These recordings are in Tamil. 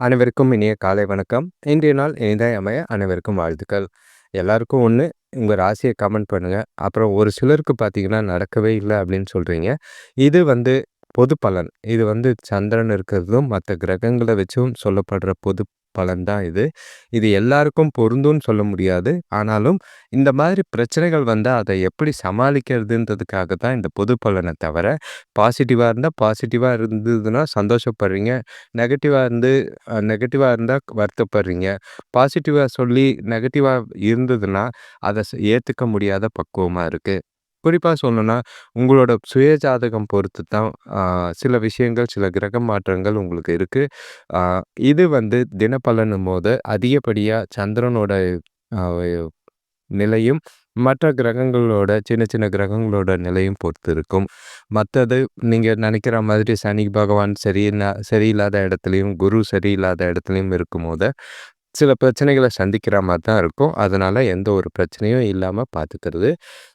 அனைவருக்கும் இனிய காலை வணக்கம். இன்றைய நாள் இனிதாய் அமைய அனைவருக்கும் வாழ்த்துக்கள். எல்லாருக்கும் ஒன்று உங்கள் ராசியை கமெண்ட் பண்ணுங்கள் அப்புறம் ஒரு சிலருக்கு பார்த்தீங்கன்னா நடக்கவே இல்லை அப்படின்னு சொல்கிறீங்க இது வந்து பொது பலன். இது வந்து சந்திரன் இருக்கிறதும் மற்ற கிரகங்களை வச்சும் சொல்லப்படுற பொது பலன் தான் இது. இது எல்லாருக்கும் பொருந்தும்னு சொல்ல முடியாது. ஆனாலும் இந்த மாதிரி பிரச்சனைகள் வந்தால் அதை எப்படி சமாளிக்கிறதுன்றதுக்காக தான் இந்த பொது பலனை தவிர பாசிட்டிவாக இருந்தால் பாசிட்டிவாக இருந்ததுன்னா சந்தோஷப்படுறீங்க. நெகட்டிவாக இருந்து நெகட்டிவாக இருந்தால் வருத்தப்படுறீங்க. பாசிட்டிவாக சொல்லி நெகட்டிவாக இருந்ததுன்னா அதை ஏற்றுக்க முடியாத பக்குவமாக இருக்குது குறிப்பாக சொல்லணும்னா உங்களோட சுய ஜாதகம் பொறுத்து தான் சில விஷயங்கள் சில கிரக மாற்றங்கள் உங்களுக்கு இருக்குது இது வந்து தினப்பலனும் போது அதிகப்படியாக சந்திரனோட நிலையும் மற்ற கிரகங்களோட சின்ன சின்ன கிரகங்களோட நிலையும் பொறுத்து இருக்கும். மற்றது நீங்கள் நினைக்கிற மாதிரி சனி பகவான் சரி சரியில்லாத இடத்துலையும் குரு சரியில்லாத இடத்துலையும் இருக்கும் போது சில பிரச்சனைகளை சந்திக்கிற மாதிரி தான் இருக்கும். அதனால் எந்த ஒரு பிரச்சனையும் இல்லாமல் பார்த்துக்கிறது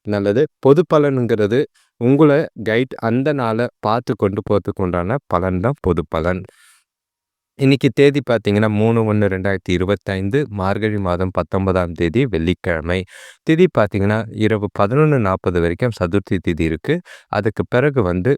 நல்லது. பொது பலனுங்கிறது உங்களை கைட் அந்த நாளை பார்த்து கொண்டு போகிறதுக்கு உண்டான பலன் தான் பொது பலன். இன்னைக்கு தேதி பார்த்தீங்கன்னா மூணு ஒன்று ரெண்டாயிரத்தி இருபத்தைந்து மார்கழி மாதம் பத்தொன்பதாம் தேதி வெள்ளிக்கிழமை. திதி பார்த்தீங்கன்னா இரவு பதினொன்று நாற்பது வரைக்கும் சதுர்த்தி திதி இருக்குது அதுக்கு பிறகு வந்து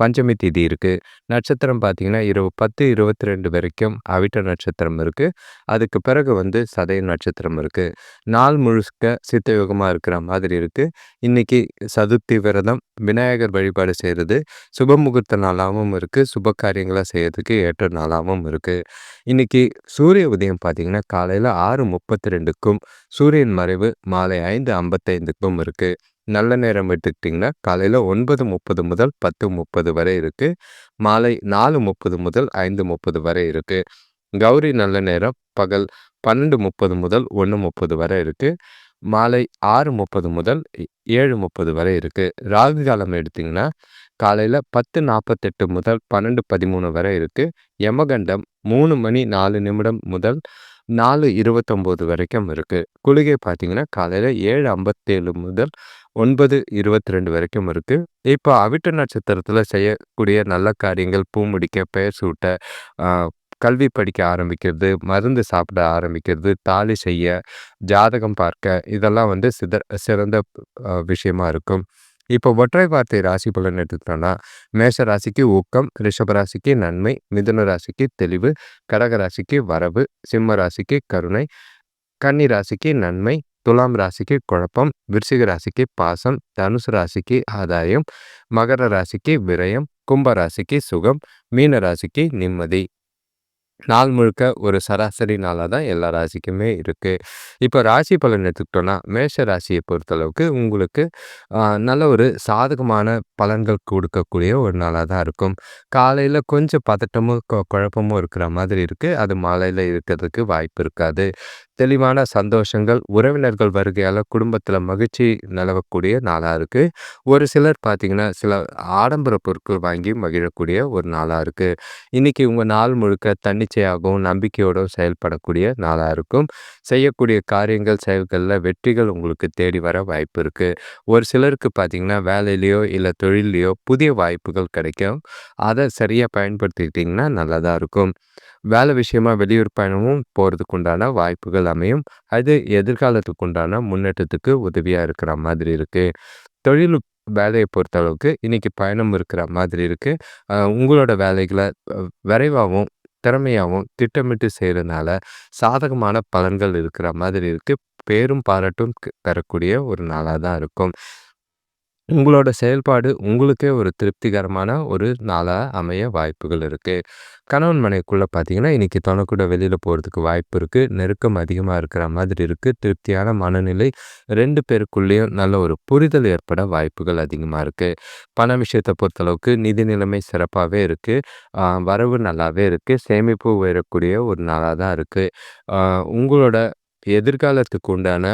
பஞ்சமி திதி இருக்குது நட்சத்திரம் பார்த்திங்கன்னா இரவு பத்து இருபத்தி ரெண்டு வரைக்கும் அவிட்ட நட்சத்திரம் இருக்குது அதுக்கு பிறகு வந்து சதய நட்சத்திரம் இருக்குது நாள் முழுக்க சித்தயோகமாக இருக்கிற மாதிரி இருக்குது இன்றைக்கி சதுர்த்தி விரதம் விநாயகர் வழிபாடு செய்கிறது சுப முகூர்த்த நாளாகவும் இருக்குது சுப காரியங்களை செய்கிறதுக்கு ஏற்ற நாளாகவும் இருக்குது இன்றைக்கி சூரிய உதயம் பார்த்திங்கன்னா காலையில் ஆறு முப்பத்தி ரெண்டுக்கும் சூரியன் மறைவு மாலை ஐந்து ஐம்பத்தைந்துக்கும் இருக்குது நல்ல நேரம் எடுத்துக்கிட்டிங்கன்னா காலையில் ஒன்பது முப்பது முதல் பத்து முப்பது வரை இருக்குது மாலை நாலு முப்பது முதல் ஐந்து முப்பது வரை இருக்குது கௌரி நல்ல நேரம் பகல் பன்னெண்டு முப்பது முதல் ஒன்று முப்பது வரை இருக்குது மாலை ஆறு முப்பது முதல் ஏழு முப்பது வரை இருக்குது ராகு காலம் எடுத்திங்கன்னா காலையில் பத்து நாற்பத்தெட்டு முதல் பன்னெண்டு பதிமூணு வரை இருக்குது யமகண்டம் மூணு மணி நாலு நிமிடம் முதல் நாலு இருபத்தொம்போது வரைக்கும் இருக்குது குளிகை பார்த்தீங்கன்னா காலையில் ஏழு ஐம்பத்தேழு முதல் ஒன்பது இருபத்தி ரெண்டு வரைக்கும் இருக்குது இப்போ அவிட்ட நட்சத்திரத்தில் செய்யக்கூடிய நல்ல காரியங்கள் பூ முடிக்க பெயர் சூட்ட கல்வி படிக்க ஆரம்பிக்கிறது மருந்து சாப்பிட ஆரம்பிக்கிறது தாலி செய்ய ஜாதகம் பார்க்க இதெல்லாம் வந்து சித சிறந்த விஷயமா இருக்கும். இப்போ ஒற்றை வார்த்தை ராசி பலன் எடுத்துக்கிட்டோம்னா மேஷ ராசிக்கு ஊக்கம் ரிஷப ராசிக்கு நன்மை மிதுன ராசிக்கு தெளிவு கடக ராசிக்கு வரவு சிம்ம ராசிக்கு கருணை கன்னி ராசிக்கு நன்மை துலாம் ராசிக்கு குழப்பம் விருச்சிக ராசிக்கு பாசம் தனுசு ராசிக்கு ஆதாயம் மகர ராசிக்கு விரயம் கும்ப ராசிக்கு சுகம் மீன ராசிக்கு நிம்மதி. நாள் முழுக்க ஒரு சராசரி நாளாக தான் எல்லா ராசிக்குமே இருக்குது இப்போ ராசி பலன் எடுத்துக்கிட்டோன்னா மேஷ ராசியை பொறுத்தளவுக்கு உங்களுக்கு நல்ல ஒரு சாதகமான பலன்கள் கொடுக்கக்கூடிய ஒரு நாளாக தான் இருக்கும். காலையில் கொஞ்சம் பதட்டமும் குழப்பமும் இருக்கிற மாதிரி இருக்குது அது மாலையில் இருக்கிறதுக்கு வாய்ப்பு இருக்காது. தெளிவான சந்தோஷங்கள் உறவினர்கள் வருகையால் குடும்பத்தில் மகிழ்ச்சி நிலவக்கூடிய நாளாக இருக்குது ஒரு சிலர் பார்த்திங்கன்னா சில ஆடம்பர பொருட்கள் வாங்கி மகிழக்கூடிய ஒரு நாளாக இருக்குது இன்றைக்கி உங்கள் நாள் முழுக்க தன்னிச்சையாகவும் நம்பிக்கையோடும் செயல்படக்கூடிய நாளாக இருக்கும். செய்யக்கூடிய காரியங்கள் செயல்களில் வெற்றிகள் உங்களுக்கு தேடி வர வாய்ப்பு இருக்குது ஒரு சிலருக்கு பார்த்திங்கன்னா வேலையிலையோ இல்லை தொழிலையோ புதிய வாய்ப்புகள் கிடைக்கும். அதை சரியாக பயன்படுத்திக்கிட்டிங்கன்னா நல்லதாக இருக்கும். வேலை விஷயமா வெளியூர் பயணமும் போகிறதுக்கு உண்டான வாய்ப்புகள் அமையும் அது எதிர்காலத்துக்கு உண்டான முன்னேற்றத்துக்கு உதவியாக இருக்கிற மாதிரி இருக்குது தொழில் வேலையை பொறுத்தளவுக்கு இன்றைக்கி பயணம் இருக்கிற மாதிரி இருக்குது உங்களோட வேலைகளை விரைவாகவும் திறமையாகவும் திட்டமிட்டு செய்கிறதுனால சாதகமான பலன்கள் இருக்கிற மாதிரி இருக்குது பேரும் பாராட்டும் பெறக்கூடிய ஒரு நாளாக தான் இருக்கும். உங்களோட செயல்பாடு உங்களுக்கே ஒரு திருப்திகரமான ஒரு நாளாக அமைய வாய்ப்புகள் இருக்குது கணவன் மனைக்குள்ளே பார்த்தீங்கன்னா இன்றைக்கி தொணக்கூட வெளியில் போகிறதுக்கு வாய்ப்பு இருக்குது நெருக்கம் அதிகமாக இருக்கிற மாதிரி இருக்குது திருப்தியான மனநிலை ரெண்டு பேருக்குள்ளேயும் நல்ல ஒரு புரிதல் ஏற்பட வாய்ப்புகள் அதிகமாக இருக்குது பண விஷயத்தை பொறுத்தளவுக்கு நிதி நிலைமை சிறப்பாகவே இருக்குது வரவு நல்லாவே இருக்குது சேமிப்பு உயரக்கூடிய ஒரு நாளாக தான் இருக்குது உங்களோட எதிர்காலத்துக்கு உண்டான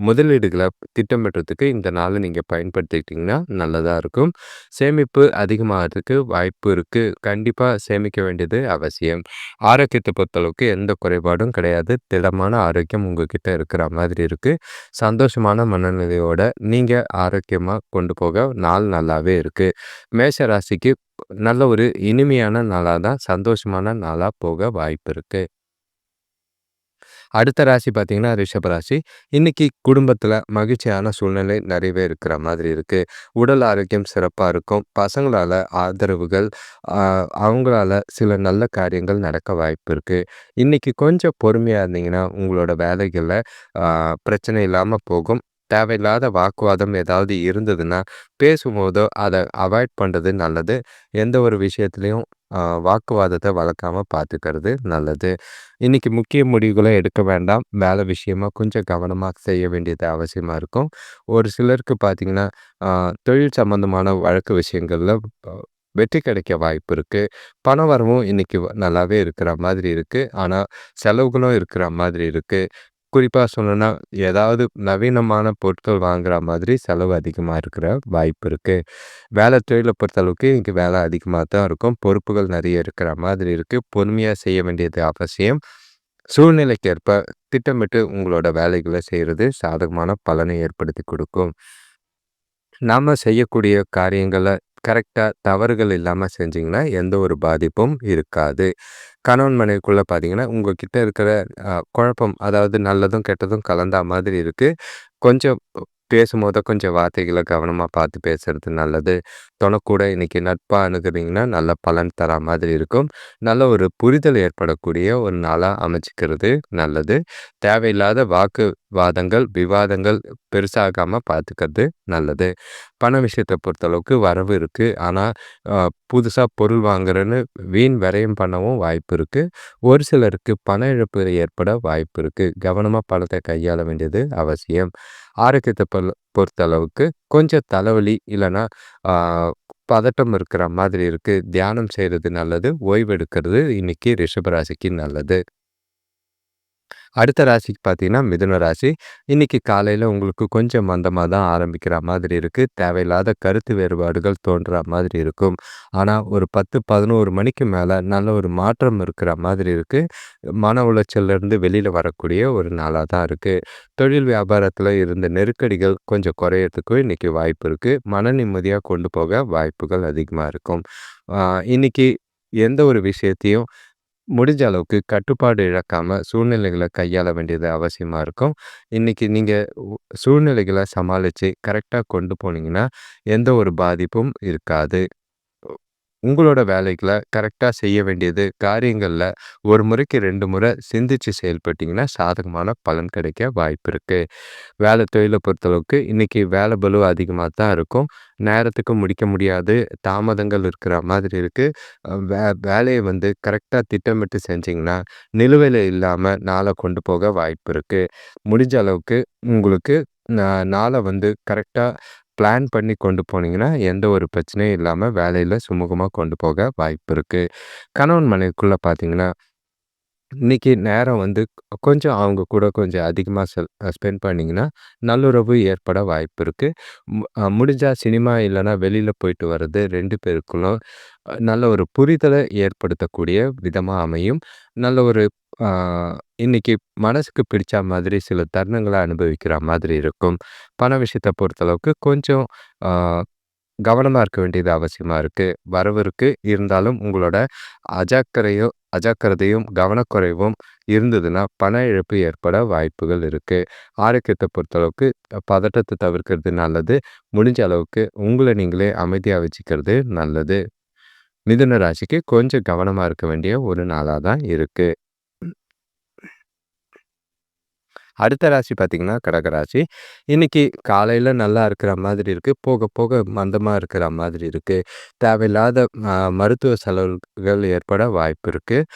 முதலீடுகளை திட்டமிடுறதுக்கு இந்த நாளை நீங்கள் பயன்படுத்திக்கிட்டிங்கன்னா நல்லதாக இருக்கும். சேமிப்பு அதிகமாகிறதுக்கு வாய்ப்பு இருக்குது கண்டிப்பாக சேமிக்க வேண்டியது அவசியம். ஆரோக்கியத்தை பொறுத்தளவுக்கு எந்த குறைபாடும் கிடையாது. திடமான ஆரோக்கியம் உங்ககிட்ட இருக்கிற மாதிரி இருக்குது சந்தோஷமான மனநிலையோட நீங்கள் ஆரோக்கியமாக கொண்டு போக நாள் நல்லாவே இருக்குது மேஷ ராசிக்கு நல்ல ஒரு இனிமையான நாளாக தான் சந்தோஷமான நாளாக போக வாய்ப்பு இருக்குது அடுத்த ராசி பார்த்தீங்கன்னா, ரிஷப ராசி. இன்னைக்கு குடும்பத்தில் மகிழ்ச்சியான சூழ்நிலை நிறையவே இருக்கிற மாதிரி இருக்குது உடல் ஆரோக்கியம் சிறப்பாக இருக்கும். பசங்களால் ஆதரவுகள், அவங்களால சில நல்ல காரியங்கள் நடக்க வாய்ப்பு இருக்குது இன்னைக்கு கொஞ்சம் பொறுமையாக இருந்தீங்கன்னா, உங்களோட வேலைகளில் பிரச்சனை இல்லாமல் போகும். தேவையில்லாத வாக்குவாதம் ஏதாவது இருந்ததுன்னா, பேசும்போதோ அதை அவாய்ட் பண்ணுறது நல்லது. எந்த ஒரு விஷயத்துலையும் வாக்குவாதத்தை வளர்க்காம பார்த்துக்கிறது நல்லது. இன்றைக்கி முக்கிய முடிவுகளை எடுக்க வேண்டாம். வேலை விஷயமா கொஞ்சம் கவனமாக செய்ய வேண்டியது அவசியமாக இருக்கும். ஒரு சிலருக்கு பார்த்திங்கன்னா தொழில் சம்மந்தமான வழக்கு விஷயங்களில் வெற்றி கிடைக்க வாய்ப்பு இருக்குது பண வரவும் இன்றைக்கி வ நல்லாவே இருக்கிற மாதிரி இருக்குது ஆனால் செலவுகளும் இருக்கிற மாதிரி இருக்குது குறிப்பாக சொல்லணும்னா, ஏதாவது நவீனமான பொருட்கள் வாங்குற மாதிரி செலவு அதிகமாக இருக்கிற வாய்ப்பு இருக்குது வேலை தொழிலை பொறுத்தளவுக்கு இன்றைக்கி வேலை அதிகமாக தான் இருக்கும். பொறுப்புகள் நிறைய இருக்கிற மாதிரி இருக்குது பொறுமையாக செய்ய வேண்டியது அவசியம். சூழ்நிலைக்கேற்ப திட்டமிட்டு உங்களோட வேலைகளை செய்கிறது சாதகமான பலனை ஏற்படுத்தி கொடுக்கும். நாம் செய்யக்கூடிய காரியங்களை கரெக்டாக தவறுகள் இல்லாமல் செஞ்சிங்கன்னா எந்த ஒரு பாதிப்பும் இருக்காது. கணவன் மனைவிக்குள்ளே பார்த்தீங்கன்னா, உங்ககிட்ட இருக்கிற குழப்பம் அதாவது நல்லதும், கெட்டதும் கலந்தா மாதிரி இருக்குது கொஞ்சம் பேசும்போது கொஞ்சம் வார்த்தைகளை கவனமாக பார்த்து பேசுறது நல்லது. தொணக்கூட இன்னைக்கு நட்பாக அணுகிறீங்கன்னா நல்ல பலன் தரா மாதிரி இருக்கும். நல்ல ஒரு புரிதல் ஏற்படக்கூடிய ஒரு நாளாக அமைச்சிக்கிறது நல்லது. தேவையில்லாத வாக்கு வாதங்கள் விவாதங்கள் பெருசாகாமல் பார்த்துக்கிறது நல்லது. பண விஷயத்தை பொறுத்தளவுக்கு வரவு இருக்குது ஆனால் புதுசாக பொருள் வாங்குறேன்னு வீண் விரயம் பண்ணவும் வாய்ப்பு இருக்குது ஒரு சிலருக்கு பண இழப்பு ஏற்பட வாய்ப்பு இருக்குது கவனமாக பணத்தை கையாள வேண்டியது அவசியம். ஆரோக்கியத்தை பொ பொறுத்தளவுக்கு கொஞ்சம் தலைவலி இல்லைன்னா பதட்டம் இருக்கிற மாதிரி இருக்குது தியானம் செய்கிறது நல்லது. ஓய்வு எடுக்கிறது இன்னைக்கு ரிஷப நல்லது. அடுத்த ராசிக்கு பார்த்தீங்கன்னா, மிதுன ராசி. இன்னைக்கு காலையில் உங்களுக்கு கொஞ்சம் மந்தமாக தான் ஆரம்பிக்கிற மாதிரி இருக்குது தேவையில்லாத கருத்து வேறுபாடுகள் தோன்றா மாதிரி இருக்கும். ஆனால் ஒரு 10, 11 மணிக்கு மேலே நல்ல ஒரு மாற்றம் இருக்கிற மாதிரி இருக்குது மன உளைச்சல்லேருந்து வெளியில் வரக்கூடிய ஒரு நாளாக தான் இருக்குது தொழில் வியாபாரத்தில் இருந்த நெருக்கடிகள் கொஞ்சம் குறையிறதுக்கும் இன்றைக்கி வாய்ப்பு இருக்குது மன நிம்மதியாக கொண்டு போக வாய்ப்புகள் அதிகமாக இருக்கும். இன்றைக்கி இன்னைக்கு எந்த ஒரு விஷயத்தையும் முடிஞ்ச அளவுக்கு கட்டுப்பாடு இழக்காம சூழ்நிலைகளை கையாள வேண்டியது அவசியமா இருக்கும். இன்னைக்கு நீங்க உ சமாளித்து சமாளிச்சு கரெக்ட்டா கொண்டு போனீங்கன்னா, எந்த ஒரு பாதிப்பும் இருக்காது. உங்களோட வேலைகளை கரெக்டாக செய்ய வேண்டியது காரியங்களில் ஒரு முறைக்கு ரெண்டு முறை சிந்திச்சு செயல்பட்டீங்கன்னா, சாதகமான பலன் கிடைக்க வாய்ப்பு இருக்குது வேலை தொழிலை பொறுத்தளவுக்கு இன்றைக்கி வேலை பளு அதிகமாக தான் இருக்கும். நேரத்துக்கு முடிக்க முடியாது. தாமதங்கள் இருக்கிற மாதிரி இருக்குது வே வேலையை வந்து கரெக்டாக திட்டமிட்டு செஞ்சிங்கன்னா நிலுவையில இல்லாமல் நாளை கொண்டு போக வாய்ப்பு இருக்குது முடிஞ்ச அளவுக்கு உங்களுக்கு நாளை வந்து கரெக்டாக பிளான் பண்ணி கொண்டு போனீங்கன்னா, எந்த ஒரு பிரச்சனையும் இல்லாமல் வேலையில் சுமூகமாக கொண்டு போக வாய்ப்பு இருக்குது கணவன் மனைவிக்குள்ளே பார்த்தீங்கன்னா, இன்னைக்கு நேரம் வந்து கொஞ்சம் அவங்க கூட கொஞ்சம் அதிகமாக செல் ஸ்பெண்ட் பண்ணிங்கன்னா நல்லுறவு ஏற்பட வாய்ப்பு இருக்குது முடிஞ்சால் சினிமா இல்லைன்னா வெளியில் போயிட்டு வர்றது ரெண்டு பேருக்குள்ளும் நல்ல ஒரு புரிதலை ஏற்படுத்தக்கூடிய விதமாக அமையும். நல்ல ஒரு இன்றைக்கி மனசுக்கு பிடிச்ச மாதிரி சில தருணங்களை அனுபவிக்கிற மாதிரி இருக்கும். பண விஷயத்தை பொறுத்தளவுக்கு கொஞ்சம் கவனமாக இருக்க வேண்டியது அவசியமாக இருக்குது வரவு இருந்தாலும் உங்களோட அஜாக்கிரையோ அஜாக்கிரதையும், கவனக்குறைவும் இருந்ததுன்னா, பண இழப்பு ஏற்பட வாய்ப்புகள் இருக்குது ஆரோக்கியத்தை பொறுத்தளவுக்கு பதட்டத்தை தவிர்க்கிறது நல்லது. முடிஞ்ச அளவுக்கு உங்களை நீங்களே அமைதியாக வச்சுக்கிறது நல்லது. மிதுன ராசிக்கு கொஞ்சம் கவனமாக இருக்க வேண்டிய ஒரு நாளாக தான் இருக்குது அடுத்த ராசி பார்த்தீங்கன்னா, கடகராசி. இன்றைக்கி இன்னைக்கு நல்லா இருக்கிற மாதிரி இருக்குது போக போக மந்தமாக இருக்கிற மாதிரி இருக்குது தேவையில்லாத மருத்துவ செலவுகள் ஏற்பட வாய்ப்பு இருக்குது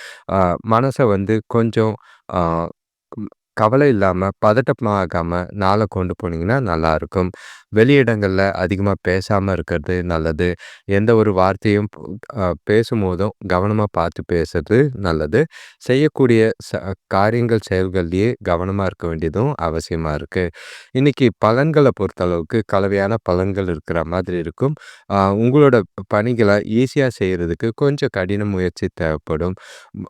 மனசை வந்து கொஞ்சம் கவலை இல்லாமல் பதட்டமாகாமல் நாளை கொண்டு போனீங்கன்னா நல்லாயிருக்கும் வெளியிடங்களில் அதிகமாக பேசாமல் இருக்கிறது நல்லது. எந்த ஒரு வார்த்தையும் பேசும்போதும் கவனமாக பார்த்து பேசுறது நல்லது. செய்யக்கூடிய ச காரியங்கள், செயல்கள்லேயே கவனமாக இருக்க வேண்டியதும் அவசியமாக இருக்குது இன்னைக்கு பலன்களை பொறுத்தளவுக்கு கலவையான பலன்கள் இருக்கிற மாதிரி இருக்கும். உங்களோட பணிகளை ஈஸியாக செய்கிறதுக்கு கொஞ்சம் கடின முயற்சி தேவைப்படும்.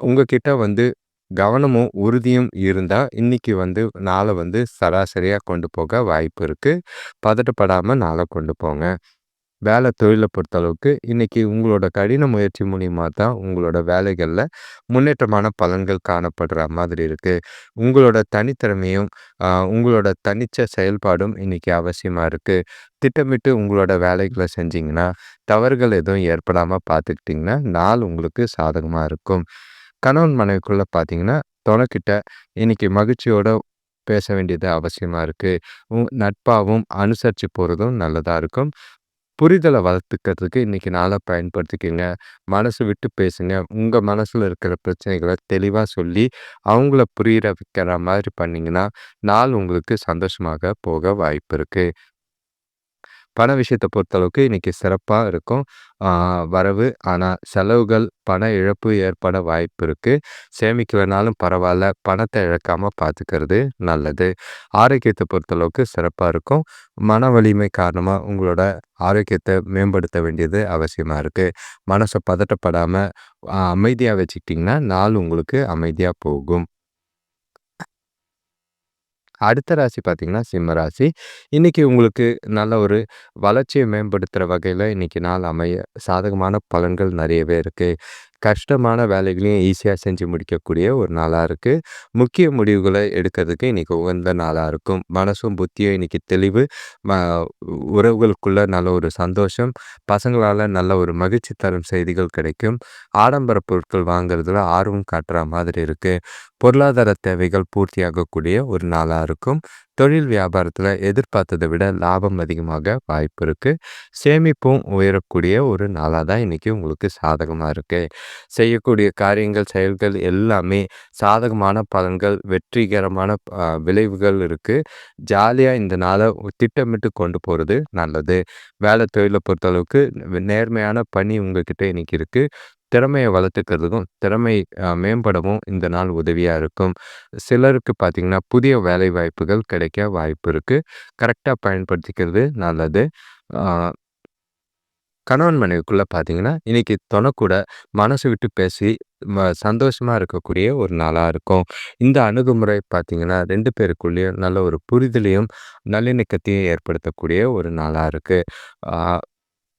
உங்ககிட்ட வந்து கவனமும், உறுதியும் இருந்தால் இன்றைக்கி வந்து நாளை வந்து சராசரியாக கொண்டு போக வாய்ப்பு இருக்குது பதட்டப்படாமல் நாளை கொண்டு போங்க. வேலை தொழிலை பொறுத்தளவுக்கு இன்றைக்கி உங்களோட கடின முயற்சி மூலிமா தான் உங்களோட வேலைகளில் முன்னேற்றமான பலன்கள் காணப்படுற மாதிரி இருக்குது உங்களோட தனித்திறமையும் உங்களோட தனிச்ச செயல்பாடும் இன்றைக்கி அவசியமாக இருக்குது திட்டமிட்டு உங்களோட வேலைகளை செஞ்சிங்கன்னா தவறுகள் எதுவும் ஏற்படாமல் பார்த்துக்கிட்டிங்கன்னா நாள் உங்களுக்கு சாதகமாக இருக்கும். கணவன் மனைவிக்குள்ளே பார்த்தீங்கன்னா துணைக்கிட்ட இன்றைக்கி மகிழ்ச்சியோட பேச வேண்டியது அவசியமாக இருக்குது நட்பாகவும் அனுசரித்து போகிறதும் நல்லதாக இருக்கும். புரிதலை வளர்த்துக்கிறதுக்கு இன்றைக்கி நாளாக பயன்படுத்திக்கிங்க. மனசு விட்டு பேசுங்க. உங்கள் மனசில் இருக்கிற பிரச்சனைகளை தெளிவாக சொல்லி அவங்கள புரியிற வைக்கிற மாதிரி பண்ணிங்கன்னா நாள் உங்களுக்கு சந்தோஷமாக போக வாய்ப்பு இருக்குது பண விஷயத்தை பொறுத்தளவுக்கு இன்றைக்கி சிறப்பாக இருக்கும். வரவு. ஆனால் செலவுகள் பண இழப்பு ஏற்பட வாய்ப்பு இருக்குது சேமிக்கலைனாலும் பரவாயில்ல பணத்தை இழக்காமல் பார்த்துக்கிறது நல்லது. ஆரோக்கியத்தை பொறுத்தளவுக்கு சிறப்பாக இருக்கும். மன வலிமை காரணமாக உங்களோட ஆரோக்கியத்தை மேம்படுத்த வேண்டியது அவசியமாக இருக்குது மனசை பதட்டப்படாமல் அமைதியாக வச்சுக்கிட்டிங்கன்னா நாள் உங்களுக்கு அமைதியாக போகும். அடுத்த ராசி பார்த்தீங்கன்னா சிம்ம ராசி. இன்றைக்கி உங்களுக்கு நல்ல ஒரு வளர்ச்சியை மேம்படுத்துகிற வகையில் இன்றைக்கி நாள் அமைய சாதகமான பலன்கள் நிறையவே இருக்குது கஷ்டமான வேலைகளையும் ஈஸியாக செஞ்சு முடிக்கக்கூடிய ஒரு நாளாக இருக்குது முக்கிய முடிவுகளை எடுக்கிறதுக்கு இன்றைக்கி உகந்த நாளாக இருக்கும். மனசும் புத்தியும் இன்றைக்கி தெளிவு உறவுகளுக்குள்ளே நல்ல ஒரு சந்தோஷம் பசங்களால் நல்ல ஒரு மகிழ்ச்சி தரும் செய்திகள் கிடைக்கும். ஆடம்பர பொருட்கள் வாங்குறதுல ஆர்வம் காட்டுற மாதிரி இருக்குது பொருளாதார தேவைகள் பூர்த்தியாகக்கூடிய ஒரு நாளாக இருக்கும். தொழில் வியாபாரத்தில் எதிர்பார்த்ததை விட லாபம் அதிகமாக வாய்ப்பு இருக்குது சேமிப்பும் உயரக்கூடிய ஒரு நாளாக தான் இன்றைக்கி உங்களுக்கு சாதகமாக இருக்குது செய்யக்கூடிய காரியங்கள் செயல்கள் எல்லாமே சாதகமான பலன்கள் வெற்றிகரமான விளைவுகள் இருக்குது ஜாலியாக இந்த நாளை திட்டமிட்டு கொண்டு போகிறது நல்லது. வேலை தொழிலை பொறுத்தளவுக்கு நேர்மையான பணி உங்ககிட்ட இன்றைக்கி இருக்குது திறமையை வளர்த்துக்கிறதுக்கும் திறமை மேம்படவும் இந்த நாள் உதவியாக இருக்கும். சிலருக்கு பார்த்திங்கன்னா புதிய வேலை வாய்ப்புகள் கிடைக்க வாய்ப்பு இருக்குது கரெக்டாக பயன்படுத்திக்கிறது நல்லது. கணவன் மனைவிக்குள்ளே பார்த்தீங்கன்னா இன்றைக்கி தொணக்கூட மனசு விட்டு பேசி சந்தோஷமாக இருக்கக்கூடிய ஒரு நாளாக இருக்கும். இந்த அணுகுமுறை பார்த்திங்கன்னா ரெண்டு பேருக்குள்ளேயும் நல்ல ஒரு புரிதலையும் நல்லிணக்கத்தையும் ஏற்படுத்தக்கூடிய ஒரு நாளாக இருக்குது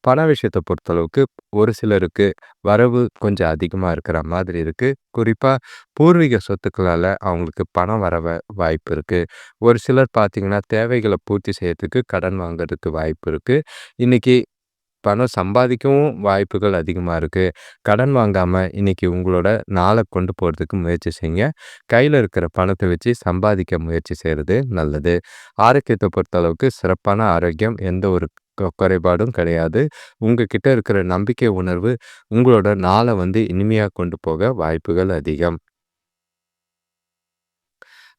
பண விஷயத்தை பொறுத்தளவுக்கு ஒரு சிலருக்கு வரவு கொஞ்சம் அதிகமாக இருக்கிற மாதிரி இருக்குது குறிப்பாக பூர்வீக சொத்துக்களால் அவங்களுக்கு பணம் வர வாய்ப்பு இருக்குது ஒரு சிலர் பார்த்திங்கன்னா தேவைகளை பூர்த்தி செய்யறதுக்கு கடன் வாங்குறதுக்கு வாய்ப்பு இருக்குது இன்றைக்கி பணம் சம்பாதிக்கவும் வாய்ப்புகள் அதிகமாக இருக்குது கடன் வாங்காமல் இன்றைக்கி உங்களோட நாளை கொண்டு போகிறதுக்கு முயற்சி செய்யுங்க. கையில் இருக்கிற பணத்தை வச்சு சம்பாதிக்க முயற்சி செய்கிறது நல்லது. ஆரோக்கியத்தை பொறுத்தளவுக்கு சிறப்பான ஆரோக்கியம் எந்த ஒரு குறைபாடும் கிடையாது. உங்ககிட்ட இருக்கிற நம்பிக்கை உணர்வு உங்களோட நாளை வந்து இனிமையாக கொண்டு போக வாய்ப்புகள் அதிகம்.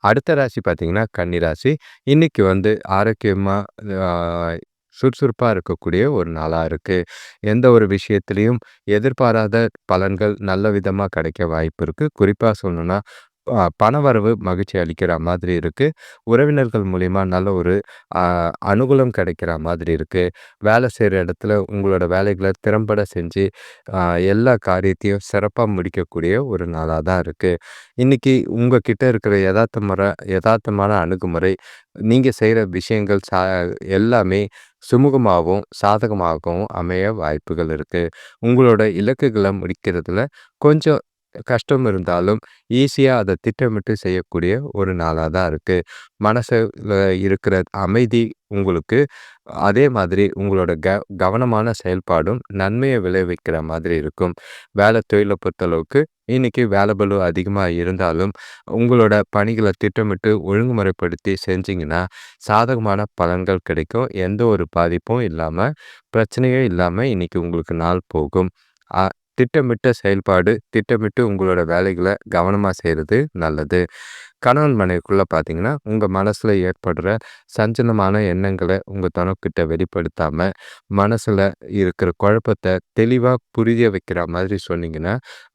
அடுத்த ராசி பார்த்தீங்கன்னா கன்னிராசி இன்னைக்கு வந்து ஆரோக்கியமாக சுறுசுறுப்பாக இருக்கக்கூடிய ஒரு நாளாக இருக்குது எந்த ஒரு விஷயத்துலேயும் எதிர்பாராத பலன்கள் நல்ல விதமாக கிடைக்க வாய்ப்பு இருக்குது குறிப்பாக சொல்லணுன்னா பணவரவு மகிழ்ச்சி அளிக்கிற மாதிரி இருக்குது உறவினர்கள் மூலிமா நல்ல ஒரு அனுகூலம் கிடைக்கிற மாதிரி இருக்குது வேலை செய்கிற இடத்துல உங்களோட வேலைகளை திறம்பட செஞ்சு எல்லா காரியத்தையும் சிறப்பாக முடிக்கக்கூடிய ஒரு நாளாக தான் இருக்குது இன்றைக்கி உங்கள் கிட்டே இருக்கிற யதார்த்த முறை யதார்த்தமான அணுகுமுறை நீங்கள் செய்கிற விஷயங்கள் சா எல்லாமே சுமூகமாகவும் சாதகமாகவும் அமைய வாய்ப்புகள் இருக்குது உங்களோட இலக்குகளை முடிக்கிறதுல கொஞ்சம் கஷ்டம் இருந்தாலும் ஈஸியாக அதை திட்டமிட்டு செய்யக்கூடிய ஒரு நாளாக தான் இருக்குது மனசில் இருக்கிற அமைதி உங்களுக்கு அதே மாதிரி உங்களோட க கவனமான செயல்பாடும் நன்மையை விளைவிக்கிற மாதிரி இருக்கும். வேலை தொழிலை பொறுத்தளவுக்கு இன்றைக்கி வேலை பலு அதிகமாக இருந்தாலும் உங்களோட பணிகளை திட்டமிட்டு ஒழுங்குமுறைப்படுத்தி செஞ்சிங்கன்னா சாதகமான பலன்கள் கிடைக்கும். எந்த ஒரு பாதிப்பும் இல்லாமல் பிரச்சனையே இல்லாமல் இன்றைக்கி உங்களுக்கு நாள் போகும். திட்டமிட்ட செயல்பாடு திட்டமிட்டு உங்களோட வேலைகளை கவனமாக செய்கிறது நல்லது. கணவன் மனைவிக்குள்ளே பார்த்தீங்கன்னா உங்கள் மனசில் ஏற்படுற சஞ்சலமான எண்ணங்களை உங்கள் தனக்கிட்ட வெளிப்படுத்தாமல் மனசில் இருக்கிற குழப்பத்தை தெளிவாக புரிய வைக்கிற மாதிரி சொன்னீங்கன்னா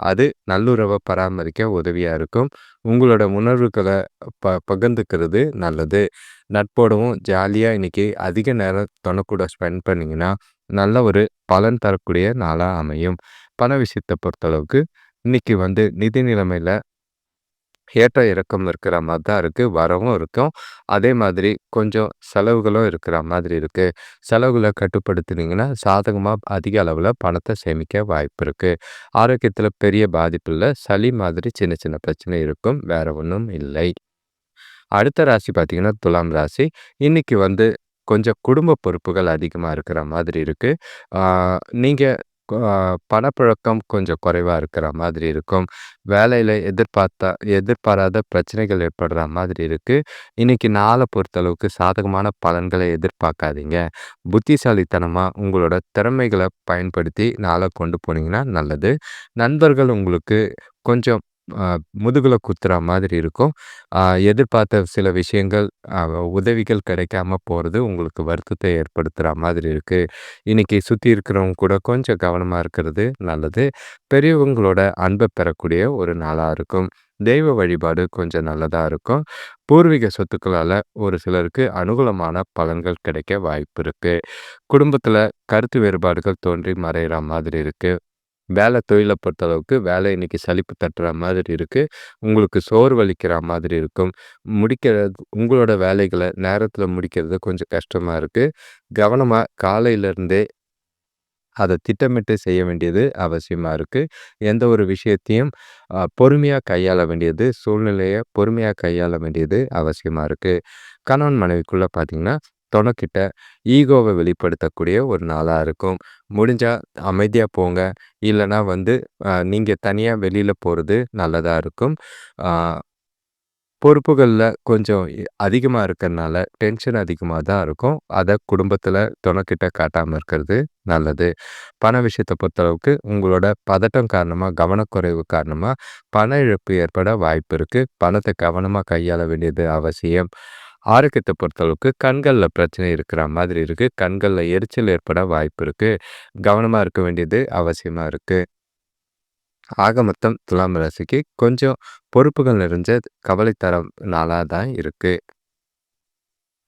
அது நல்லுறவை பராமரிக்க உதவியாக இருக்கும். உங்களோட உணர்வுகளை ப பகிர்ந்துக்கிறது நல்லது. நட்போடவும் ஜாலியாக இன்றைக்கி அதிக நேரம் தொணக்கூட ஸ்பெண்ட் பண்ணிங்கன்னா நல்ல ஒரு பலன் தரக்கூடிய நாளாக அமையும். பண விஷயத்தை பொறுத்தளவுக்கு இன்றைக்கி வந்து நிதி நிலைமையில் ஏற்ற இறக்கம் இருக்கிற மாதிரி தான் இருக்குது வரவும் இருக்கும். அதே மாதிரி கொஞ்சம் செலவுகளும் இருக்கிற மாதிரி இருக்குது செலவுகளை கட்டுப்படுத்துனீங்கன்னா சாதகமாக அதிக அளவில் பணத்தை சேமிக்க வாய்ப்பு இருக்குது ஆரோக்கியத்தில் பெரிய பாதிப்பு இல்லை. சளி மாதிரி சின்ன சின்ன பிரச்சனை இருக்கும். வேறு ஒன்றும் இல்லை. அடுத்த ராசி பார்த்தீங்கன்னா துலாம் ராசி. இன்றைக்கி வந்து கொஞ்சம் குடும்ப பொறுப்புகள் அதிகமாக இருக்கிற மாதிரி இருக்குது நீங்கள் பணப்பழக்கம் கொஞ்சம் குறைவாக இருக்கிற மாதிரி இருக்கும். வேலையில் எதிர்பார்த்தா எதிர்பாராத பிரச்சனைகள் ஏற்படுற மாதிரி இருக்குது இன்றைக்கி நாளை பொறுத்தளவுக்கு சாதகமான பலன்களை எதிர்பார்க்காதீங்க. புத்திசாலித்தனமாக உங்களோட திறமைகளை பயன்படுத்தி நாளை கொண்டு போனீங்கன்னா நல்லது. நண்பர்கள் உங்களுக்கு கொஞ்சம் முதுகுல குத்துற மாதிரி இருக்கும். எதிர்பார்த்த சில விஷயங்கள் உதவிகள் கிடைக்காம போகிறது உங்களுக்கு வருத்தத்தை ஏற்படுத்துகிற மாதிரி இருக்குது இன்றைக்கி சுற்றி இருக்கிறவங்க கூட கொஞ்சம் கவனமாக இருக்கிறது நல்லது. பெரியவங்களோட அன்பை பெறக்கூடிய ஒரு நாளாக இருக்கும். தெய்வ வழிபாடு கொஞ்சம் நல்லதாக இருக்கும். பூர்வீக சொத்துக்களால் ஒரு சிலருக்கு அனுகூலமான பலன்கள் கிடைக்க வாய்ப்பு இருக்குது குடும்பத்தில் கருத்து வேறுபாடுகள் தோன்றி மறைகிற மாதிரி இருக்குது வேலை தொழிலை பொறுத்த அளவுக்கு வேலை இன்றைக்கி சலிப்பு தட்டுற மாதிரி இருக்குது உங்களுக்கு சோர்வளிக்கிற மாதிரி இருக்கும். முடிக்கிறது உங்களோட வேலைகளை நேரத்தில் முடிக்கிறது கொஞ்சம் கஷ்டமாக இருக்குது கவனமாக காலையிலேருந்தே அதை திட்டமிட்டு செய்ய வேண்டியது அவசியமாக இருக்குது எந்த ஒரு விஷயத்தையும் பொறுமையாக கையாள வேண்டியது சூழ்நிலையை பொறுமையாக கையாள வேண்டியது அவசியமாக இருக்குது கணவன் மனைவிக்குள்ளே பார்த்திங்கன்னா தொணக்கிட்ட ஈகோவை வெளிப்படுத்தக்கூடிய ஒரு நாளாக இருக்கும். முடிஞ்சால் அமைதியாக போங்க. இல்லைனா வந்து நீங்கள் தனியாக வெளியில் போகிறது நல்லதாக இருக்கும். பொறுப்புகளில் கொஞ்சம் அதிகமாக இருக்கிறனால டென்ஷன் அதிகமாக தான் இருக்கும். அதை குடும்பத்தில் துணைக்கிட்ட காட்டாமல் இருக்கிறது நல்லது. பண விஷயத்தை பொறுத்தளவுக்கு உங்களோட பதட்டம் காரணமாக கவனக்குறைவு காரணமாக பண இழப்பு ஏற்பட வாய்ப்பு இருக்குது பணத்தை கவனமாக கையாள வேண்டியது அவசியம். ஆரோக்கியத்தை பொறுத்தளவுக்கு கண்களில் பிரச்சனை இருக்கிற மாதிரி இருக்குது கண்களில் எரிச்சல் ஏற்பட வாய்ப்பு இருக்குது கவனமாக இருக்க வேண்டியது அவசியமாக இருக்குது ஆக மொத்தம் துலாம் ராசிக்கு கொஞ்சம் பொறுப்புகள் நிறைஞ்ச கவலை தர நாளாக தான் இருக்குது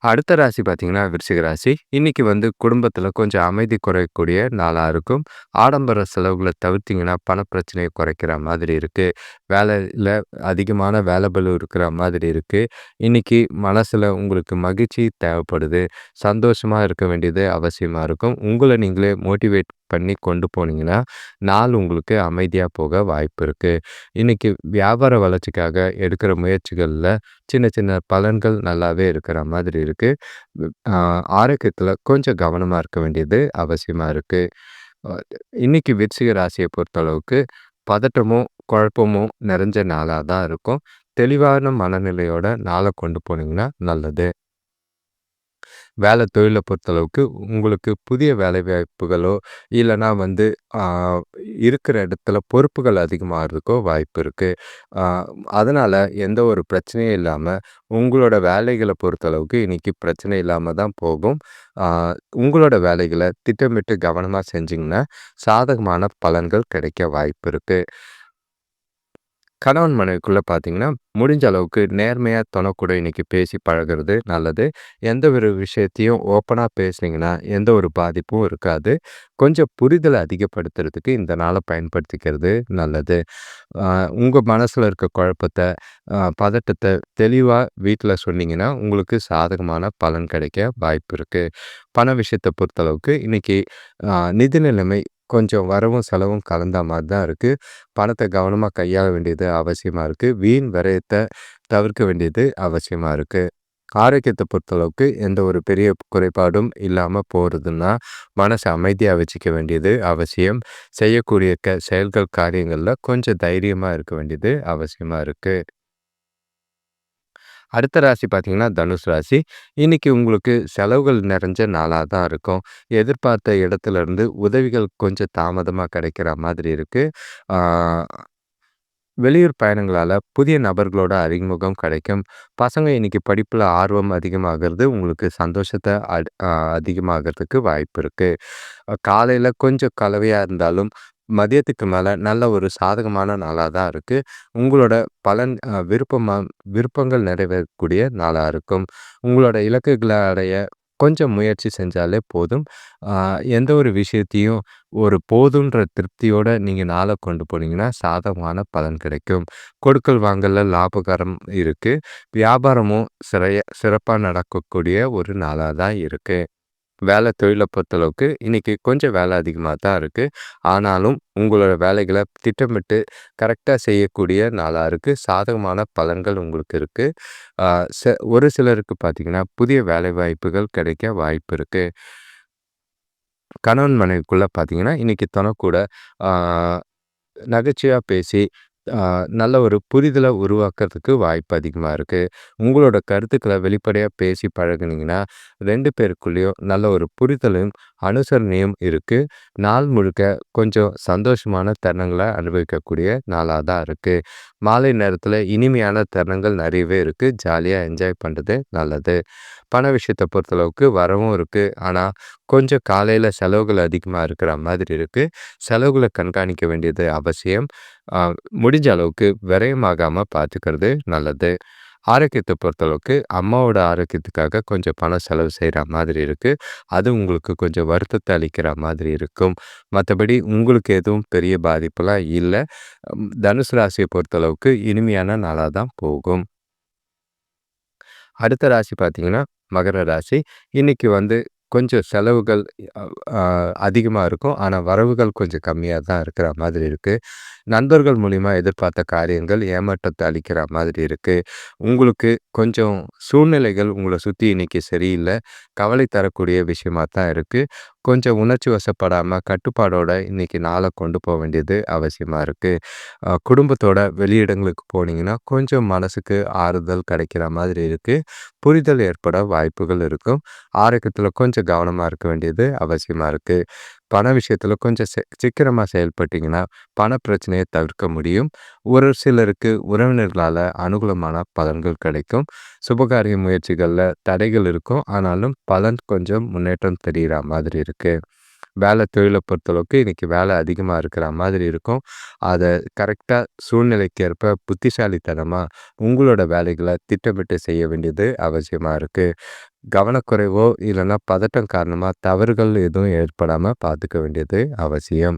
அடுத்த ராசி பார்த்தீங்கன்னா விருச்சிக ராசி. இன்னைக்கு வந்து குடும்பத்தில் கொஞ்சம் அமைதி குறையக்கூடிய நாளாக இருக்கும். ஆடம்பர செலவுகளை தவிர்த்திங்கன்னா பணப்பிரச்சனையை குறைக்கிற மாதிரி இருக்குது வேலையில் அதிகமான வேலைபலு இருக்கிற மாதிரி இருக்குது இன்னைக்கு மனசில் உங்களுக்கு மகிழ்ச்சி தேவைப்படுது. சந்தோஷமாக இருக்க வேண்டியது அவசியமாக இருக்கும். உங்களை நீங்களே மோட்டிவேட் பண்ணி கொண்டு போனீங்கன்னா நாள் உங்களுக்கு அமைதியாக போக வாய்ப்பு இருக்குது இன்றைக்கி வியாபார வளர்ச்சிக்காக எடுக்கிற முயற்சிகளில் சின்ன சின்ன பலன்கள் நல்லாவே இருக்கிற மாதிரி இருக்குது ஆரோக்கியத்தில் கொஞ்சம் கவனமாக இருக்க வேண்டியது அவசியமாக இருக்குது இன்றைக்கி விருச்சிக ராசியை பொறுத்தளவுக்கு பதட்டமும் குழப்பமும் நிறைஞ்ச நாளாக தான் இருக்கும். தெளிவான மனநிலையோட நாளை கொண்டு போனீங்கன்னா நல்லது. வேலை தொழிலை பொறுத்தளவுக்கு உங்களுக்கு புதிய வேலை வாய்ப்புகளோ இல்லைனா வந்து இருக்கிற இடத்துல பொறுப்புகள் அதிகமாகிறதுக்கோ வாய்ப்பு இருக்குது அதனால் எந்த ஒரு பிரச்சனையும் இல்லாமல் உங்களோட வேலைகளை பொறுத்தளவுக்கு இன்றைக்கி பிரச்சனை இல்லாமல் தான் போகும். உங்களோட வேலைகளை திட்டமிட்டு கவனமாக செஞ்சிங்கன்னா சாதகமான பலன்கள் கிடைக்க வாய்ப்பு இருக்குது கணவன் மனைவிக்குள்ளே பார்த்தீங்கன்னா முடிஞ்ச அளவுக்கு நேர்மையாக தொணக்கூட இன்றைக்கி பேசி பழகிறது நல்லது. எந்த ஒரு விஷயத்தையும் ஓப்பனாக பேசுனீங்கன்னா எந்த ஒரு பாதிப்பும் இருக்காது. கொஞ்சம் புரிதலை அதிகப்படுத்துறதுக்கு இந்த நாளை பயன்படுத்திக்கிறது நல்லது. உங்கள் மனசில் இருக்க குழப்பத்தை பதட்டத்தை தெளிவாக வீட்டில் சொன்னீங்கன்னா உங்களுக்கு சாதகமான பலன் கிடைக்க வாய்ப்பு இருக்குது பண விஷயத்தை பொறுத்தளவுக்கு இன்றைக்கி நிதி நிலைமை கொஞ்சம் வரவும் செலவும் கலந்த மாதிரி தான் இருக்குது பணத்தை கவனமாக கையாள வேண்டியது அவசியமாக இருக்குது வீண் விரயத்தை தவிர்க்க வேண்டியது அவசியமாக இருக்குது ஆரோக்கியத்தை பொறுத்தளவுக்கு எந்த ஒரு பெரிய குறைபாடும் இல்லாமல் போகிறதுன்னா மனசை அமைதியாக வச்சுக்க வேண்டியது அவசியம். செய்யக்கூடிய க செயல்கள் காரியங்களில் கொஞ்சம் தைரியமாக இருக்க வேண்டியது அவசியமாக இருக்குது அடுத்த ராசி பார்த்தீங்கன்னா தனுஷ் ராசி. இன்னைக்கு உங்களுக்கு செலவுகள் நிறைஞ்ச நாளாக தான் இருக்கும். எதிர்பார்த்த இடத்துலருந்து உதவிகள் கொஞ்சம் தாமதமாக கிடைக்கிற மாதிரி இருக்குது வெளியூர் பயணங்களால் புதிய நபர்களோட அறிமுகம் கிடைக்கும். பசங்க இன்றைக்கி படிப்பில் ஆர்வம் அதிகமாகிறது உங்களுக்கு சந்தோஷத்தை அதிகமாகிறதுக்கு வாய்ப்பு இருக்குது காலையில் கொஞ்சம் கலவையாக இருந்தாலும் மதியத்துக்கு மேலே நல்ல ஒரு சாதகமான நாளாக தான் இருக்குது உங்களோட பலன் விருப்பமாக விருப்பங்கள் நிறைவேறக்கூடிய நாளாக இருக்கும். உங்களோட இலக்குகளை அடைய கொஞ்சம் முயற்சி செஞ்சாலே போதும். எந்த ஒரு விஷயத்தையும் ஒரு போதுன்ற திருப்தியோடு நீங்கள் நாளை கொண்டு போனீங்கன்னா சாதகமான பலன் கிடைக்கும். கொடுக்கல் வாங்கல லாபகரம் இருக்குது வியாபாரமும் சிறைய சிறப்பாக நடக்கக்கூடிய ஒரு நாளாக தான் இருக்குது வேலை தொழிலை பொறுத்தளவுக்கு இன்றைக்கி கொஞ்சம் வேலை அதிகமாக தான் இருக்குது ஆனாலும் உங்களோட வேலைகளை திட்டமிட்டு கரெக்டாக செய்யக்கூடிய நாளாக இருக்குது சாதகமான பலன்கள் உங்களுக்கு இருக்குது ச ஒரு சிலருக்கு பார்த்திங்கன்னா புதிய வேலை வாய்ப்புகள் கிடைக்க வாய்ப்பு இருக்குது கணவன் மனைவிக்குள்ளே பார்த்தீங்கன்னா இன்றைக்கி தனக்கூட நகைச்சுவையாக பேசி நல்ல ஒரு புரிதலை உருவாக்குறதுக்கு வாய்ப்பு அதிகமாக இருக்குது உங்களோட கருத்துக்களை வெளிப்படையாக பேசி பழகுனீங்கன்னா ரெண்டு பேருக்குள்ளேயும் நல்ல ஒரு புரிதலும் அனுசரணையும் இருக்குது நாள் முழுக்க கொஞ்சம் சந்தோஷமான தருணங்களை அனுபவிக்கக்கூடிய நாளாக தான் இருக்குது மாலை நேரத்தில் இனிமையான தருணங்கள் நிறையவே இருக்குது ஜாலியாக என்ஜாய் பண்ணுறது நல்லது. பண விஷயத்தை பொறுத்தளவுக்கு வரவும் இருக்குது ஆனால் கொஞ்சம் காலையில் செலவுகள் அதிகமாக இருக்கிற மாதிரி இருக்குது செலவுகளை கண்காணிக்க வேண்டியது அவசியம். முடிஞ்ச அளவுக்கு விரயமாகாமல் பார்த்துக்கிறது நல்லது. ஆரோக்கியத்தை பொறுத்தளவுக்கு அம்மாவோட ஆரோக்கியத்துக்காக கொஞ்சம் பணம் செலவு செய்கிற மாதிரி இருக்குது அது உங்களுக்கு கொஞ்சம் வருத்தத்தை அளிக்கிற மாதிரி இருக்கும். மற்றபடி உங்களுக்கு எதுவும் பெரிய பாதிப்பெல்லாம் இல்லை. தனுசு ராசியை பொறுத்தளவுக்கு இனிமையான நாளாக தான் போகும். அடுத்த ராசி பார்த்தீங்கன்னா மகர ராசி. இன்றைக்கி வந்து கொஞ்சம் செலவுகள் அதிகமாக இருக்கும். ஆனால் வரவுகள் கொஞ்சம் கம்மியாக தான் இருக்கிற மாதிரி இருக்குது நண்பர்கள் மூலிமா எதிர்பார்த்த காரியங்கள் ஏமாற்றத்தை அளிக்கிற மாதிரி இருக்குது உங்களுக்கு கொஞ்சம் சூழ்நிலைகள் உங்களை சுற்றி இன்னைக்கு சரியில்லை. கவலை தரக்கூடிய விஷயமா தான் இருக்குது கொஞ்சம் உணர்ச்சி வசப்படாமல் கட்டுப்பாடோட இன்றைக்கி நாளை கொண்டு போக வேண்டியது அவசியமாக இருக்குது குடும்பத்தோட வெளியிடங்களுக்கு போனீங்கன்னா கொஞ்சம் மனசுக்கு ஆறுதல் கிடைக்கிற மாதிரி இருக்குது புரிதல் ஏற்பட வாய்ப்புகள் இருக்கும். ஆரோக்கியத்தில் கொஞ்சம் கவனமாக இருக்க வேண்டியது அவசியமாக இருக்குது பண விஷயத்தில் கொஞ்சம் சீக்கிரமாக செயல்பட்டிங்கன்னா பண பிரச்சனையை தவிர்க்க முடியும். ஒரு சிலருக்கு உறவினர்களால் அனுகூலமான பலன்கள் கிடைக்கும். சுபகாரிய முயற்சிகளில் தடைகள் இருக்கும். ஆனாலும் பலன் கொஞ்சம் முன்னேற்றம் தெரிகிற மாதிரி இருக்குது வேலை தொழிலை பொறுத்தளவுக்கு இன்றைக்கி வேலை அதிகமாக இருக்கிற மாதிரி இருக்கும். அதை கரெக்டாக சூழ்நிலைக்கு ஏற்ப புத்திசாலித்தனமாக உங்களோட வேலைகளை திட்டமிட்டு செய்ய வேண்டியது அவசியமாக இருக்குது கவனக்குறைவோ இல்லைன்னா பதட்டம் காரணமாக தவறுகள் எதுவும் ஏற்படாமல் பார்த்துக்க வேண்டியது அவசியம்.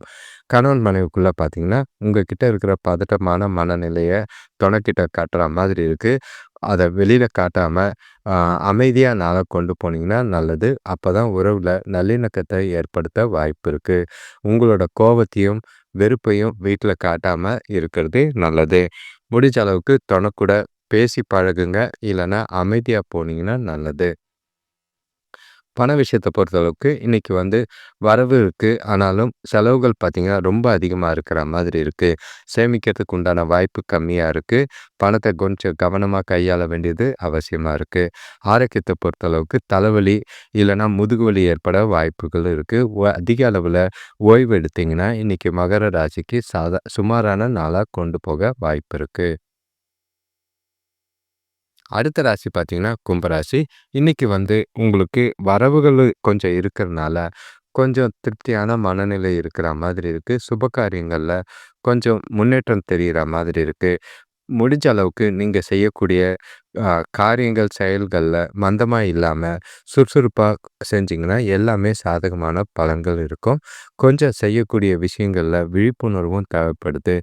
கணவன் மனைவிக்குள்ளே பார்த்தீங்கன்னா உங்கக்கிட்ட இருக்கிற பதட்டமான மனநிலையை துணைக்கிட்ட காட்டுற மாதிரி இருக்குது அதை வெளியில் காட்டாமல் அமைதியாக நாளை கொண்டு போனீங்கன்னா நல்லது. அப்போ தான் உறவில் நல்லிணக்கத்தை ஏற்படுத்த வாய்ப்பு இருக்குது உங்களோட கோபத்தையும் வெறுப்பையும் வீட்டில் காட்டாமல் இருக்கிறது நல்லது. முடிஞ்ச அளவுக்கு துணைக்கூட பேசி பழகுங்க. இல்லைன்னா அமைதியாக போனீங்கன்னா நல்லது. பண விஷயத்தை பொறுத்தளவுக்கு இன்றைக்கி வந்து வரவு இருக்குது ஆனாலும் செலவுகள் பார்த்திங்கன்னா ரொம்ப அதிகமாக இருக்கிற மாதிரி இருக்குது சேமிக்கிறதுக்கு உண்டான வாய்ப்பு கம்மியாக இருக்குது பணத்தை கொஞ்சம் கவனமாக கையாள வேண்டியது அவசியமாக இருக்குது ஆரோக்கியத்தை பொறுத்தளவுக்கு தலைவலி இல்லைனா முதுகுவலி ஏற்பட வாய்ப்புகள் இருக்குது அதிக அளவில் ஓய்வு எடுத்திங்கன்னா இன்றைக்கி மகர ராசிக்கு சாதா சுமாரான நாளாக கொண்டு போக வாய்ப்பு இருக்குது அடுத்த ராசி பார்த்தீங்கன்னா கும்பராசி இன்னைக்கு வந்து உங்களுக்கு வரவுகள் கொஞ்சம் இருக்கிறனால கொஞ்சம் திருப்தியான மனநிலை இருக்கிற மாதிரி இருக்குது சுப காரியங்களில் கொஞ்சம் முன்னேற்றம் தெரிகிற மாதிரி இருக்குது முடிஞ்ச அளவுக்கு நீங்கள் செய்யக்கூடிய காரியங்கள் செயல்களில் மந்தமாக இல்லாமல் சுறுசுறுப்பாக செஞ்சிங்கன்னா எல்லாமே சாதகமான பலன்கள் இருக்கும். கொஞ்சம் செய்யக்கூடிய விஷயங்களில் விழிப்புணர்வும் தேவைப்படுது.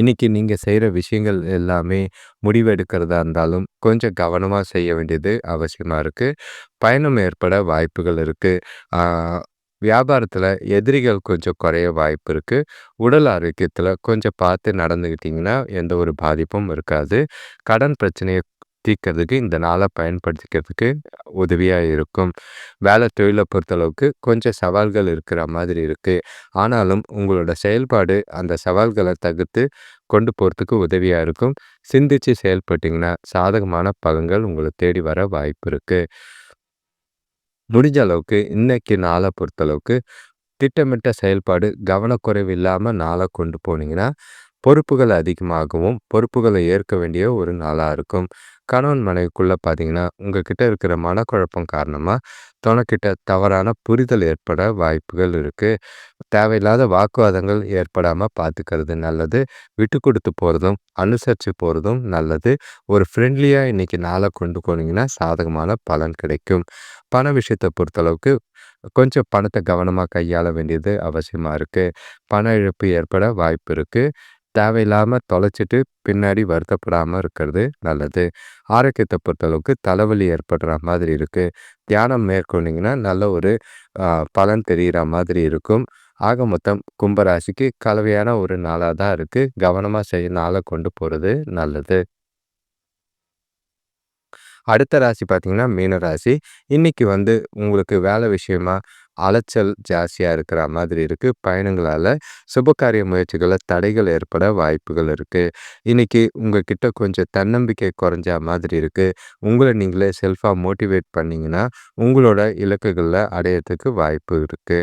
இன்றைக்கி நீங்கள் செய்கிற விஷயங்கள் எல்லாமே முடிவெடுக்கிறதா இருந்தாலும் கொஞ்சம் கவனமாக செய்ய வேண்டியது அவசியமாக இருக்குது பயணம் ஏற்பட வாய்ப்புகள் இருக்குது வியாபாரத்தில் எதிரிகள் கொஞ்சம் குறைய வாய்ப்பு இருக்குது உடல் ஆரோக்கியத்தில் கொஞ்சம் பார்த்து நடந்துக்கிட்டிங்கன்னா எந்த ஒரு பாதிப்பும் இருக்காது. கடன் பிரச்சனையை தீர்க்கறதுக்கு இந்த நாளை பயன்படுத்திக்கிறதுக்கு உதவியாக இருக்கும். வேலை தொழிலை பொறுத்தளவுக்கு கொஞ்சம் சவால்கள் இருக்கிற மாதிரி இருக்குது ஆனாலும் உங்களோட செயல்பாடு அந்த சவால்களை தகுத்து கொண்டு போகிறதுக்கு உதவியாக இருக்கும். சிந்தித்து செயல்பட்டிங்கன்னா சாதகமான பலன்கள் உங்களை தேடி வர வாய்ப்பு இருக்குது முடிஞ்ச அளவுக்கு இன்னைக்கு நாளை பொறுத்தளவுக்கு திட்டமிட்ட செயல்பாடு கவனக்குறைவு இல்லாமல் நாளை கொண்டு போனீங்கன்னா பொறுப்புகள் அதிகமாகவும் பொறுப்புகளை ஏற்க வேண்டிய ஒரு நாளாக இருக்கும். கணவன் மனைவிக்குள்ளே பார்த்தீங்கன்னா உங்ககிட்ட இருக்கிற மனக்குழப்பம் காரணமாக துணைக்கிட்ட தவறான புரிதல் ஏற்பட வாய்ப்புகள் இருக்குது தேவையில்லாத வாக்குவாதங்கள் ஏற்படாமல் பார்த்துக்கிறது நல்லது. விட்டு கொடுத்து போகிறதும் அனுசரித்து போகிறதும் நல்லது. ஒரு ஃப்ரெண்ட்லியாக இன்றைக்கி நாளை கொண்டு போனீங்கன்னா சாதகமான பலன் கிடைக்கும். பண விஷயத்தை பொறுத்தளவுக்கு கொஞ்சம் பணத்தை கவனமாக கையாள வேண்டியது அவசியமாக இருக்குது பண இழப்பு ஏற்பட வாய்ப்பு இருக்குது தேவையில்லாமல் தொலைச்சிட்டு பின்னாடி வருத்தப்படாமல் இருக்கிறது நல்லது. ஆரோக்கியத்தை பொறுத்தளவுக்கு தலைவலி ஏற்படுற மாதிரி இருக்குது தியானம் மேற்கொண்டிங்கன்னா நல்ல ஒரு பலன் தெரிகிற மாதிரி இருக்கும். ஆக மொத்தம் கும்பராசிக்கு கலவையான ஒரு நாளாக தான் இருக்குது கவனமாக செய்ய நாளை கொண்டு போகிறது நல்லது. அடுத்த ராசி பார்த்தீங்கன்னா மீன ராசி. இன்னைக்கு வந்து உங்களுக்கு வேலை விஷயமா அலைச்சல் ஜாஸ்தியாக இருக்கிற மாதிரி இருக்குது பயணங்களால் சுபகாரிய முயற்சிகளில் தடைகள் ஏற்பட வாய்ப்புகள் இருக்குது இன்றைக்கி உங்கக்கிட்ட கொஞ்சம் தன்னம்பிக்கை குறைஞ்ச மாதிரி இருக்குது உங்களை நீங்களே செல்ஃபாக மோட்டிவேட் பண்ணிங்கன்னா உங்களோட இலக்குகளில் அடையிறதுக்கு வாய்ப்பு இருக்குது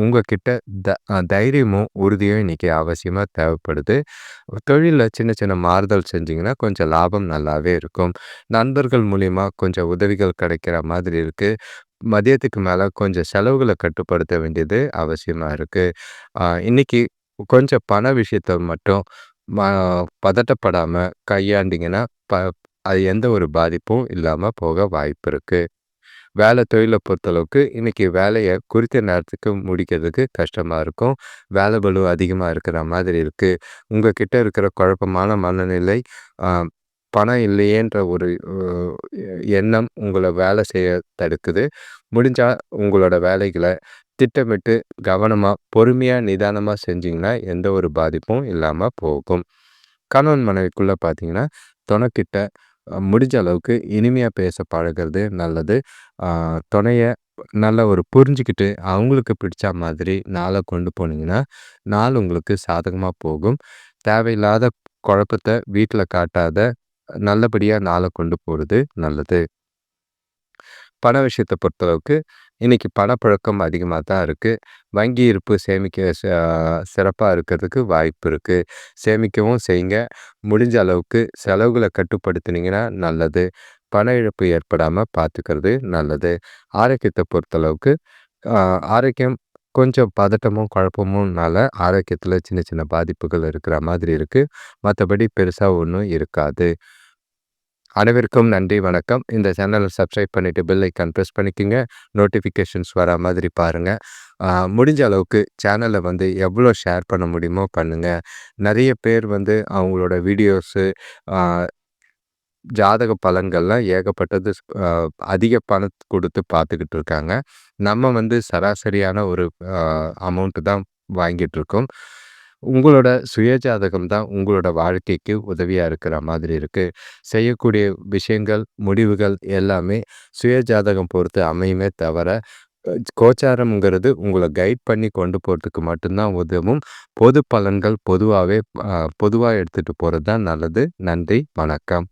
உங்கக்கிட்ட த தைரியமும் உறுதியும் இன்றைக்கி அவசியமாக தேவைப்படுது. தொழிலில் சின்ன சின்ன மாறுதல் செஞ்சிங்கன்னா கொஞ்சம் லாபம் நல்லாவே இருக்கும். நண்பர்கள் மூலிமா கொஞ்சம் உதவிகள் கிடைக்கிற மாதிரி இருக்குது மதியத்துக்கு மேலே கொஞ்சம் செலவுகளை கட்டுப்படுத்த வேண்டியது அவசியமாக இருக்குது இன்றைக்கி கொஞ்சம் பண விஷயத்த மட்டும் ம பதட்டப்படாமல் கையாண்டிங்கன்னா ப அது எந்த ஒரு பாதிப்பும் இல்லாமல் போக வாய்ப்பு இருக்குது வேலை தொழிலை பொறுத்தளவுக்கு இன்றைக்கி வேலையை குறித்த நேரத்துக்கு முடிக்கிறதுக்கு கஷ்டமாக இருக்கும். வேலை பலு அதிகமாக இருக்கிற மாதிரி இருக்குது உங்கள் கிட்டே இருக்கிற குழப்பமான மனநிலை பணம் இல்லையேன்ற ஒரு எண்ணம் உங்களை வேலை செய்ய தடுக்குது. முடிஞ்சால் உங்களோட வேலைகளை திட்டமிட்டு கவனமாக பொறுமையாக நிதானமாக செஞ்சிங்கன்னா எந்த ஒரு பாதிப்பும் இல்லாமல் போகும். கணவன் மனைவிக்குள்ளே பார்த்தீங்கன்னா துணைக்கிட்ட முடிஞ்ச அளவுக்கு இனிமையாக பேச பழகிறது நல்லது. துணையை நல்ல ஒரு புரிஞ்சுக்கிட்டு அவங்களுக்கு பிடிச்ச மாதிரி நாளை கொண்டு போனீங்கன்னா நாள் உங்களுக்கு சாதகமாக போகும். தேவையில்லாத குழப்பத்தை வீட்டில் காட்டாத நல்லபடியாக நாளை கொண்டு போகிறது நல்லது. பண விஷயத்தை பொறுத்தளவுக்கு இன்றைக்கி பணப்பழக்கம் அதிகமாக தான் இருக்குது வங்கி இருப்பு சேமிக்க சிறப்பாக இருக்கிறதுக்கு வாய்ப்பு இருக்குது சேமிக்கவும் செய்யுங்க. முடிஞ்ச அளவுக்கு செலவுகளை கட்டுப்படுத்தினீங்கன்னா நல்லது. பண இழப்பு ஏற்படாமல் பார்த்துக்கிறது நல்லது. ஆரோக்கியத்தை பொறுத்தளவுக்கு ஆரோக்கியம் கொஞ்சம் பதட்டமும் குழப்பமும்னால ஆரோக்கியத்தில் சின்ன சின்ன பாதிப்புகள் இருக்கிற மாதிரி இருக்குது மற்றபடி பெருசாக ஒன்றும் இருக்காது. அனைவருக்கும் நன்றி வணக்கம். இந்த சேனலை சப்ஸ்கிரைப் பண்ணிவிட்டு பெல் ஐக்கான் ப்ரெஸ் பண்ணிக்கோங்க. நோட்டிஃபிகேஷன்ஸ் வர மாதிரி பாருங்கள் முடிஞ்ச அளவுக்கு சேனலை வந்து எவ்வளோ ஷேர் பண்ண முடியுமோ பண்ணுங்கள் நிறைய பேர் வந்து அவங்களோட வீடியோஸு ஜாதக பலன்கள்லாம் ஏகப்பட்டது அதிக பணம் கொடுத்து பார்த்துக்கிட்டு இருக்காங்க. நம்ம வந்து சராசரியான ஒரு அமௌண்ட்டு தான் வாங்கிட்டுருக்கோம் உங்களோட சுயஜாதகம் தான் உங்களோட வாழ்க்கைக்கு உதவியாக இருக்கிற மாதிரி இருக்குது செய்யக்கூடிய விஷயங்கள் முடிவுகள் எல்லாமே சுயஜாதகம் பொறுத்து அமையுமே தவிர கோச்சாரம்ங்கிறது உங்களை கைட் பண்ணி கொண்டு போகிறதுக்கு மட்டும்தான் உதவும். பொது பலன்கள் பொதுவாகவே பொதுவாக எடுத்துகிட்டு போகிறது தான் நல்லது. நன்றி வணக்கம்.